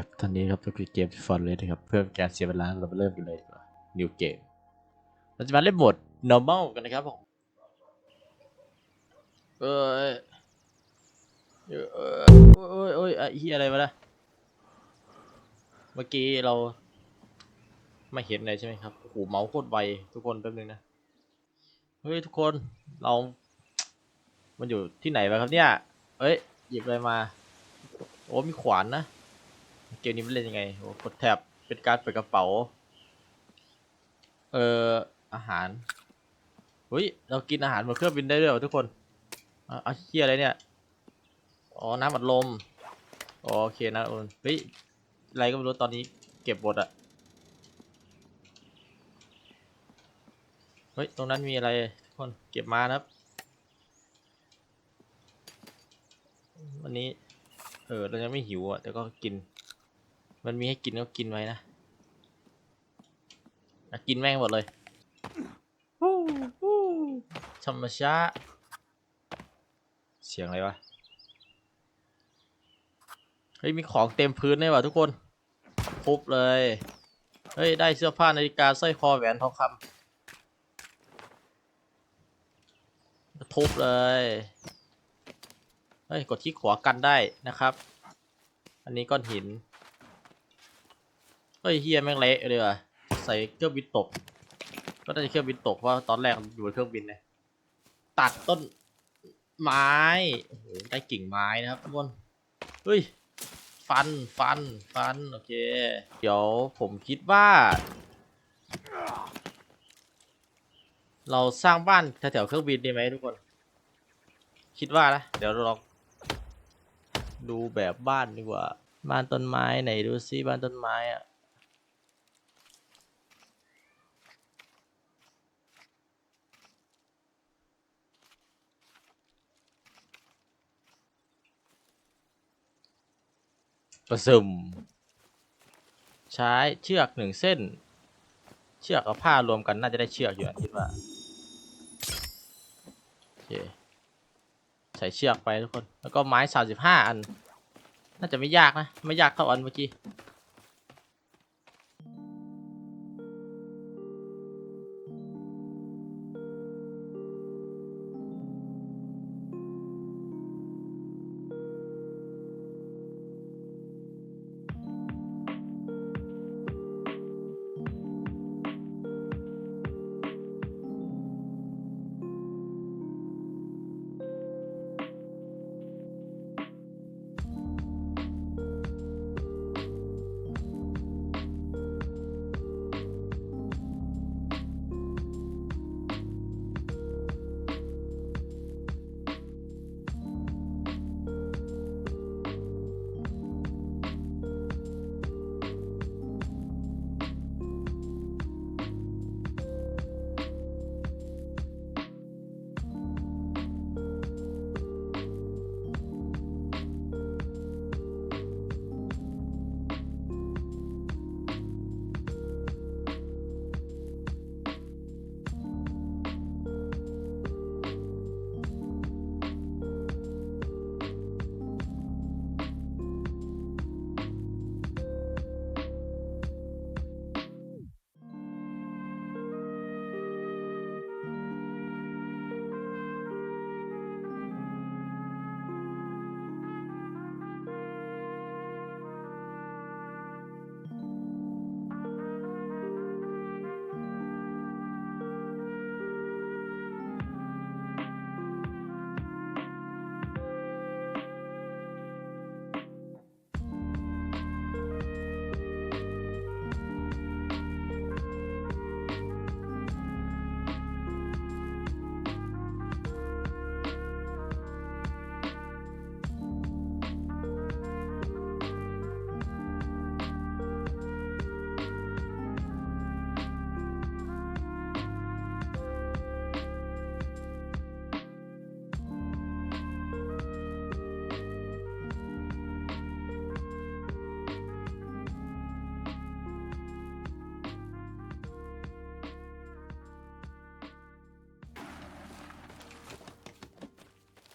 ครับตอนนี้ครับก็คือเกมฟอนเลยนะครับ เพื่อการเสียเวลาเรามาเริ่มกันเลยดีกว่า new game เราจะมาเล่นโหมด normal กันนะครับผมเอ้ยเอ้ยเอ้ยเอ้ยเอ้ยไอ้เฮียอะไรวะนะเมื่อกี้เราไม่เห็นเลยใช่ไหมครับโอ้โหเมาส์โคตรไวทุกคนแป๊บนึงนะ เฮ้ยทุกคนเรา มันอยู่ที่ไหนวะครับเนี่ย เอ้ยหยิบอะไรมา โอ้มีขวานนะ เกมนี้มันเล่นยังไงโอ้กดแท็บเป็นการเปิดกระเป๋า เอ่อ อาหารเฮ้ย เรากินอาหารบนเครื่องบินได้ด้วยเหรอทุกคนอะเอาเฮียอะไรเนี่ย อ๋อ น้ำอัดลมอ๋อโอเคนะโอนเฮ้ย อะไรก็ไม่รู้ตอนนี้เก็บหมดอะเฮ้ย ตรงนั้นมีอะไรทุกคน เก็บมานะครับ วันนี้ เออ เรายังไม่หิวอะแต่ก็กิน มันมีให้กินก็กินไว้นะอะกินแม่งหมดเลยฮู้ฮู้ธรรมชาติเสียงอะไรวะ เฮ้ย มีของเต็มพื้นเลยว่ะทุกคนทุบเลย เฮ้ย ได้เสื้อผ้านาฬิกาสร้อยคอแหวนทองคำทุบเลย เฮ้ย กดที่ขวากันได้นะครับ อันนี้ก้อนหิน เฮ้ยเฮียแม่งเละเลยว่ะใส่เครื่องบินตก ก็น่าจะเครื่องบินตกเพราะตอนแรกอยู่บนเครื่องบินเลยตัดต้นไม้โอ้โหได้กิ่งไม้นะครับทุกคนเฮ้ยฟันฟันฟันโอเคเดี๋ยวผมคิดว่า เราสร้างบ้านแถวๆเครื่องบินดีไหมทุกคน คิดว่านะเดี๋ยวเราดูแบบบ้านดีกว่า บ้านต้นไม้ไหนดูซิบ้านต้นไม้อะ ประซึม ใช้เชือกหนึ่งเส้น เชือกกับผ้ารวมกันน่าจะได้เชือกอยู่อะคิดว่าโอเคใส่เชือกไปทุกคน แล้วก็ไม้สามสิบห้าอัน น่าจะไม่ยากนะ ไม่ยากเท่าอันเมื่อกี้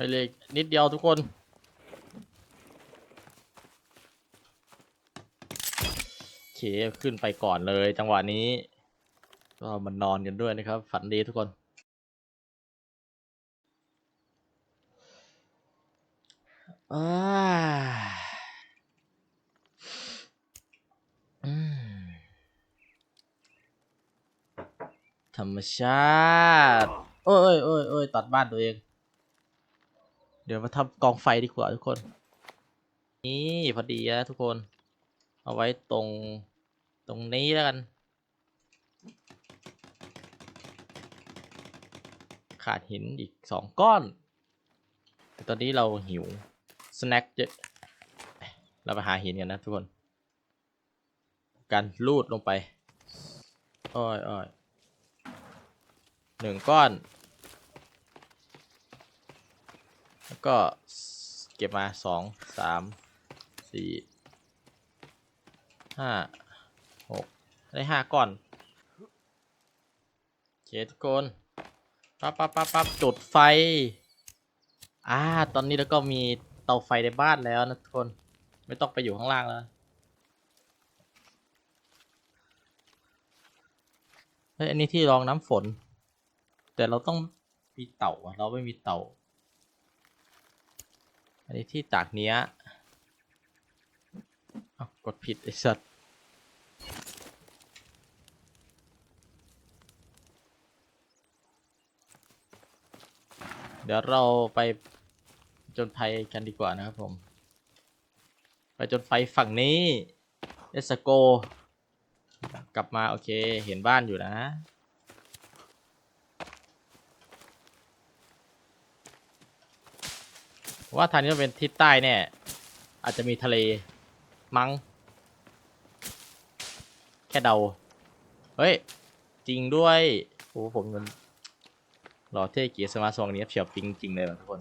ให้เลยนิดเดียวทุกคนเคขึ้นไปก่อนเลยจังหวะนี้ ก็มานนอนกันด้วยนะครับ ฝันดีทุกคนอ่าอืมธรรมชาติ โอ้ยโอ้ยโอ้ยตัดบ้านตัวเอง เดี๋ยวมาทำกองไฟดีกว่าทุกคน นี่พอดีนะทุกคน เอาไว้ตรงตรงนี้แล้วกัน ขาดหินอีกสองก้อน แต่ตอนนี้เราหิวสแน็คเยอะเราไปหาหินกันนะทุกคน การลูดลงไป อ้อยอ้อยหนึ่งก้อน แล้ว ก็เก็บมาสองสามสี่ห้าหกได้ห้าก้อนโอเคทุกคนปั๊บปั๊บปั๊บปั๊บจุดไฟอ่าตอนนี้แล้วก็มีเตาไฟในบ้านแล้วนะทุกคน ไม่ต้องไปอยู่ข้างล่างแล้วเฮ้ยอันนี้ที่รองน้ำฝน แต่เราต้องมีเต่าเราไม่มีเต่า อันนี้ที่ตากเนี้ยเอากดผิดไอ้สัตว์เดี๋ยวเราไปจนภัยกันดีกว่านะครับผม ไปจนไฟฝั่งนี้เอสโก กลับมา โอเค เห็นบ้านอยู่นะ ว่าทางนี้มันเป็นทิศใต้แน่อาจจะมีทะเลมั้ง แค่เดา เฮ้ย จริงด้วย โอ้ผมมันหล่อเท่เกียร์สมาร์ทซองนี้เฉียบปิงจริงเลยว่ะทุกคน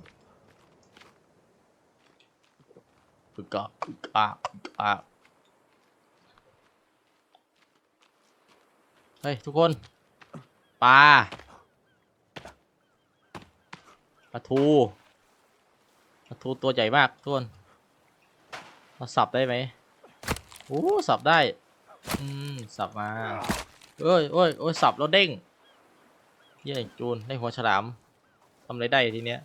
ปึกกะปึกะปึกกะเฮ้ย ทุกคนปลาปลาทู ทูตัวใหญ่มากทุกคนเราสับได้ไหมโอ้สับได้ อืม สับมาเอ้ยเอ้ยโอ้ยสับแล้วเด้ง เย้จูน ได้หัวฉลามทำอะไรได้ทีเนี้ย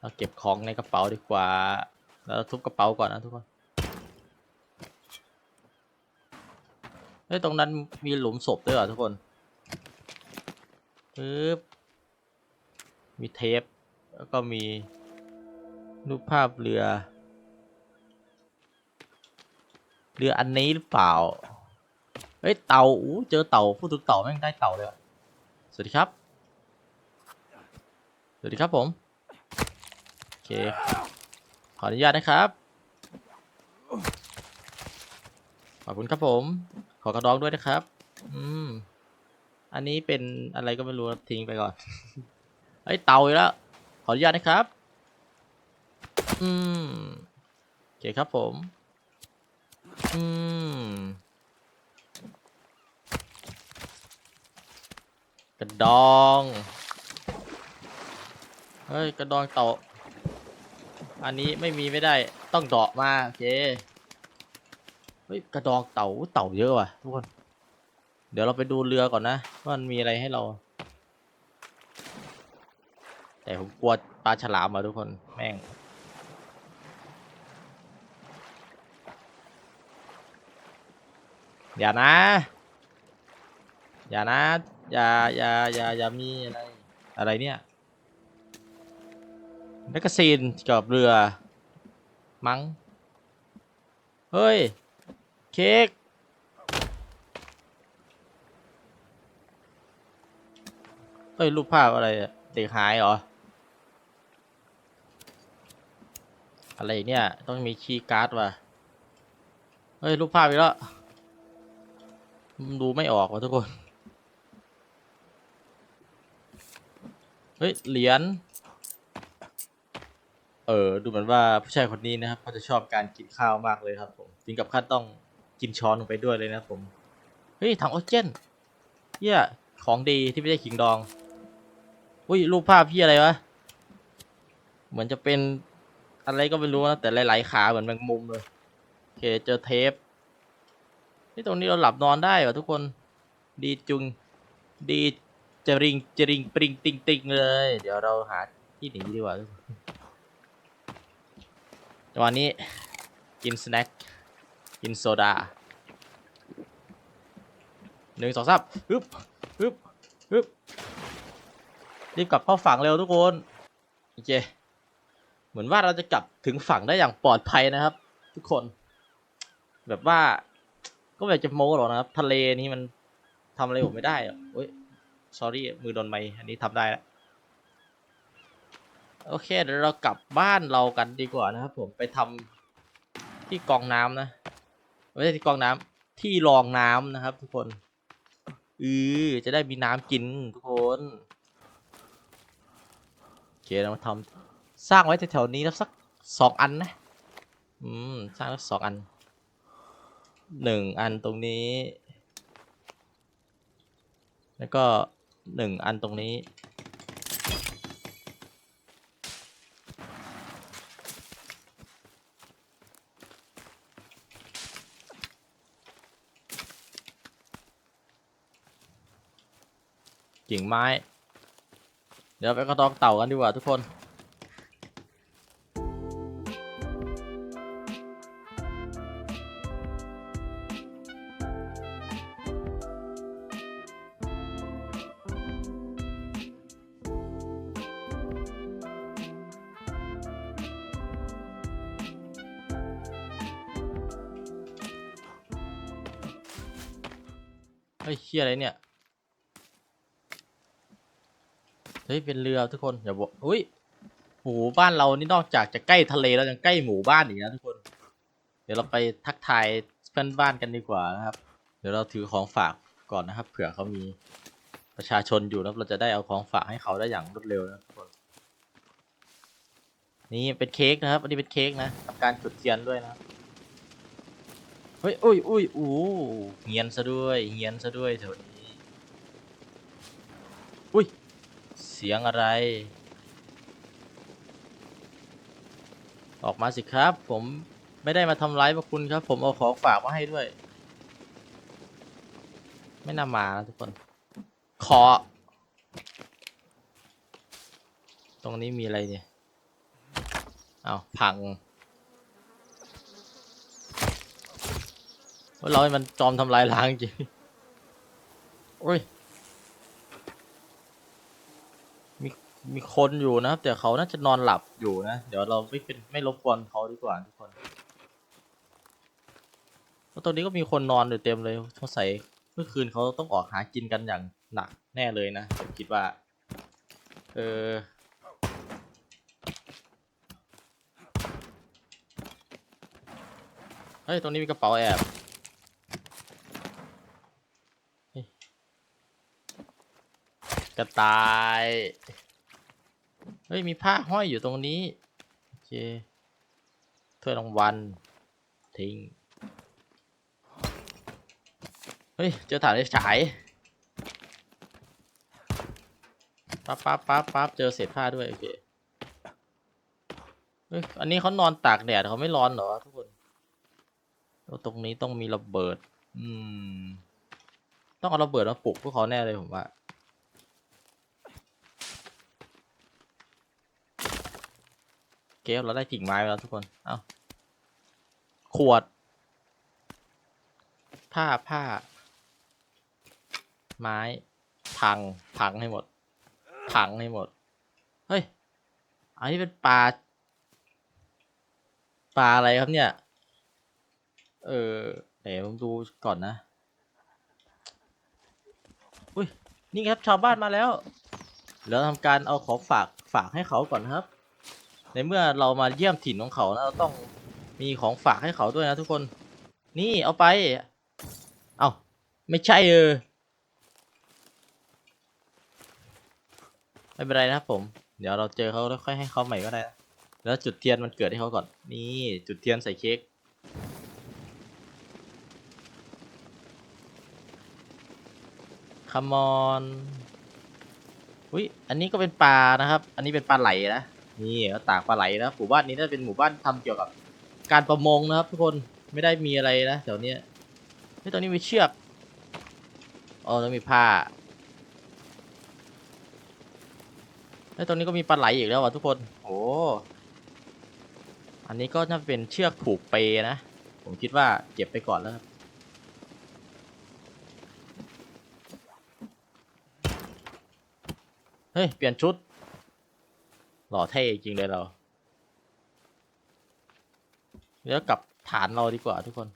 เราเก็บของในกระเป๋าดีกว่าแล้วทุบกระเป๋าก่อนนะทุกคน เฮ้ย ตรงนั้นมีหลุมศพด้วยเหรอทุกคนปึ๊บ มีเทป แล้วก็มีรูปภาพเรือ เรืออันนี้หรือเปล่า เฮ้ย เต่าอู้เจอเต่าพูดถึงเต่าแม่งได้เต่าเลย สวัสดีครับ สวัสดีครับผม โอเค ขออนุญาตนะครับ ขอบคุณครับผม ขอกระดองด้วยนะครับ อืม อันนี้เป็นอะไรก็ไม่รู้ทิ้งไปก่อน เฮ้เตาอีกแล้ว ขออนุญาตนะครับ อืมโอเคครับผม อืม กระดอง เฮ้ย กระดองเต่าอันนี้ไม่มีไม่ได้ต้องเดาะมาโอเค เฮ้ย กระดองเต่าอุ๊ยเต่าเยอะว่ะทุกคน เดี๋ยวเราไปดูเรือก่อนนะว่ามันมีอะไรให้เรา แต่ผมกลัวปลาฉลามอะทุกคนแม่ง อย่านะ อย่านะ อย่าอย่าอย่าอย่ามีอะไรอะไรเนี่ยแมกกาซีนกับเรือ มั้งเฮ้ย เค้กเฮ้ยรูปภาพอะไรเด็กหายเหรอ อะไรเนี่ย ต้องมีคีย์การ์ดว่ะ เฮ้ยรูปภาพอีกแล้วมันดูไม่ออกว่ะทุกคน เฮ้ยเหรียญ เออดูเหมือนว่าผู้ชายคนนี้นะครับเขาจะชอบการกินข้าวมากเลยครับผมถึงกับขั้นต้องกินช้อนลงไปด้วยเลยนะผม เฮ้ยถังออกซิเจนเหี้ยของดีที่ไม่ใช่ขิงดอง อุ้ยรูปภาพพี่อะไรวะ เหมือนจะเป็น อะไรก็ไม่รู้นะแต่หลายๆขาเหมือนแมงมุมเลยโอเคเจอเทปนี่ตรงนี้เราหลับนอนได้เหรอทุกคนดีจุงดีจริงจริงปริงติงติงเลย เดี๋ยวเราหาที่หนีดีกว่าทุกคนจังหวะนี้กินสแน็คกินโซดาหนึ่งสองสามฮึบฮึบฮึบรีบกลับเข้าฝั่งเร็วทุกคนโอเค เหมือนว่าเราจะกลับถึงฝั่งได้อย่างปลอดภัยนะครับ ทุกคน แบบว่า ก็แบบจะโม้หรอกนะครับ ทะเลนี้มันทำอะไรผมไม่ได้อะโอ้ย sorry มือโดนไม้อันนี้ทำได้แล้วโอเคเดี๋ยวเรากลับบ้านเรากันดีกว่านะครับผมไปทำที่กองน้ำนะไม่ใช่ที่กองน้ำที่รองน้ำนะครับ ทุกคนเออจะได้มีน้ำกินทุกคนโอเคเรามาทำ สร้างไว้แถวๆนี้แล้วสักสองอันนะ อืม สร้างแล้วสองอัน หนึ่งอันตรงนี้ แล้วก็หนึ่งอันตรงนี้ กิ่งไม้ เดี๋ยวไปกระตอกเต่ากันดีกว่าทุกคน ฮ้ยเฮียอะไรเนี่ย เฮ้ย เป็นเรือทุกคนอย่าบอกอุ้ยโหบ้านเรานี่นอกจากจะใกล้ทะเลแล้วยังใกล้หมู่บ้านอีกนะทุกคน เดี๋ยวเราไปทักทายเพื่อนบ้านกันดีกว่านะครับ เดี๋ยวเราถือของฝากก่อนนะครับ เผื่อเขามีประชาชนอยู่แล้วเราจะได้เอาของฝากให้เขาได้อย่างรวดเร็วนะทุกคน นี่เป็นเค้กนะครับ อันนี้เป็นเค้กนะทำการจุดเทียนด้วยนะ เฮ้ยอุ้ยอุ้ยอู้เงียนซะด้วยเงียนซะด้วยแถวนี้อุ้ยเสียงอะไร ออกมาสิครับ ผมไม่ได้มาทำร้ายพวกคุณครับ ผมเอาของฝากมาให้ด้วย ไม่น่ามานะทุกคน ขอ ตรงนี้มีอะไรเนี่ย เอาวพัง ว่าเราให้มันจอมทำลายล้างจริงโอ้ย มีมีคนอยู่นะครับแต่เขาน่าจะนอนหลับอยู่นะ เดี๋ยวเราไม่เป็นไม่รบกวนเขาดีกว่าทุกคนเพราะตรงนี้ก็มีคนนอนอยู่เต็มเลยสงสัยเมื่อคืนเขาต้องออกหากินกันอย่างหนักแน่เลยนะผมคิดว่า เออเฮ้ย ตรงนี้มีกระเป๋าแอบเฮ้ย กระต่าย เฮ้ย มีผ้าห้อยอยู่ตรงนี้ โอเคถ้วยรางวัล ทิ้ง เฮ้ย เจอถ่านไฟฉาย ปั๊บปั๊บปั๊บปั๊บเจอเศษผ้าด้วย โอเค เฮ้ย อันนี้เขานอนตากแดดเขาไม่ร้อนเหรอทุกคนตรงนี้ต้องมีระเบิด อืม ต้องเอาระเบิดมาปลุกพวกเขาแน่เลยผมว่า เกฟเราได้กิ่งไม้ไปแล้วทุกคน เอ้า ขวด ผ้าผ้า ไม้ พัง พังให้หมด พังให้หมด เฮ้ย อันนี้เป็นปลา ปลาอะไรครับเนี่ย เออเดี๋ยวผมดูก่อนนะ อุ้ย นี่ครับชาวบ้านมาแล้วเราทำการเอาของฝากฝากให้เขาก่อนครับ ในเมื่อเรามาเยี่ยมถิ่นของเขาเราต้องมีของฝากให้เขาด้วยนะทุกคน นี่เอาไป เอาไม่ใช่เออไม่เป็นไรนะครับผม เดี๋ยวเราเจอเขาแล้วค่อยให้เขาใหม่ก็ได้ แล้วจุดเทียนมันเกิดให้เขาก่อน นี่จุดเทียนใส่เค้กคัมอนอุ้ย อันนี้ก็เป็นปลานะครับ อันนี้เป็นปลาไหลนะ นี่เขาตากปลาไหลนะหมู่บ้านนี้น่าจะเป็นหมู่บ้านทำเกี่ยวกับการประมงนะครับ ทุกคนไม่ได้มีอะไรนะแถวเนี้ยเฮ้ยตอนนี้มีเชือกอ๋อแล้วมีผ้าเฮ้ยตรงนี้ก็มีปลาไหลอีกแล้วว่ะทุกคนโอ้อันนี้ก็น่าเป็นเชือกผูกเปนะ ผมคิดว่าเก็บไปก่อนแล้วครับเฮ้ย เปลี่ยนชุด หล่อเท่จริงเลยเราเดี๋ยวกลับฐานเราดีกว่าทุกคน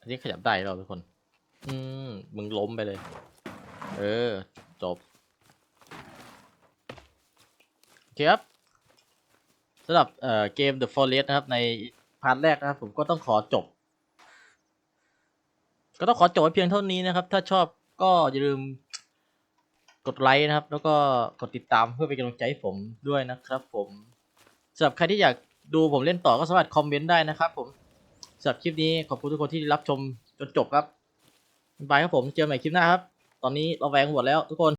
อันนี้ขยับได้เราทุกคน อืม มึงล้มไปเลย เออ จบโอเคครับสำหรับเอ่อเกม The Forest นะครับ ในพาร์ทแรกนะครับ ผมก็ต้องขอจบ ก็ต้องขอจบไว้เพียงเท่านี้นะครับ ถ้าชอบก็อย่าลืมกดไลค์นะครับ แล้วก็กดติดตามเพื่อเป็นกำลังใจให้ผมด้วยนะครับผมสำหรับใครที่อยากดูผมเล่นต่อก็สามารถคอมเมนต์ได้นะครับผมสำหรับคลิปนี้ขอบคุณทุกคนที่รับชมจนจบครับบายครับผมเจอกันใหม่คลิปหน้าครับ ตอนนี้เราแวงหมดแล้วทุกคน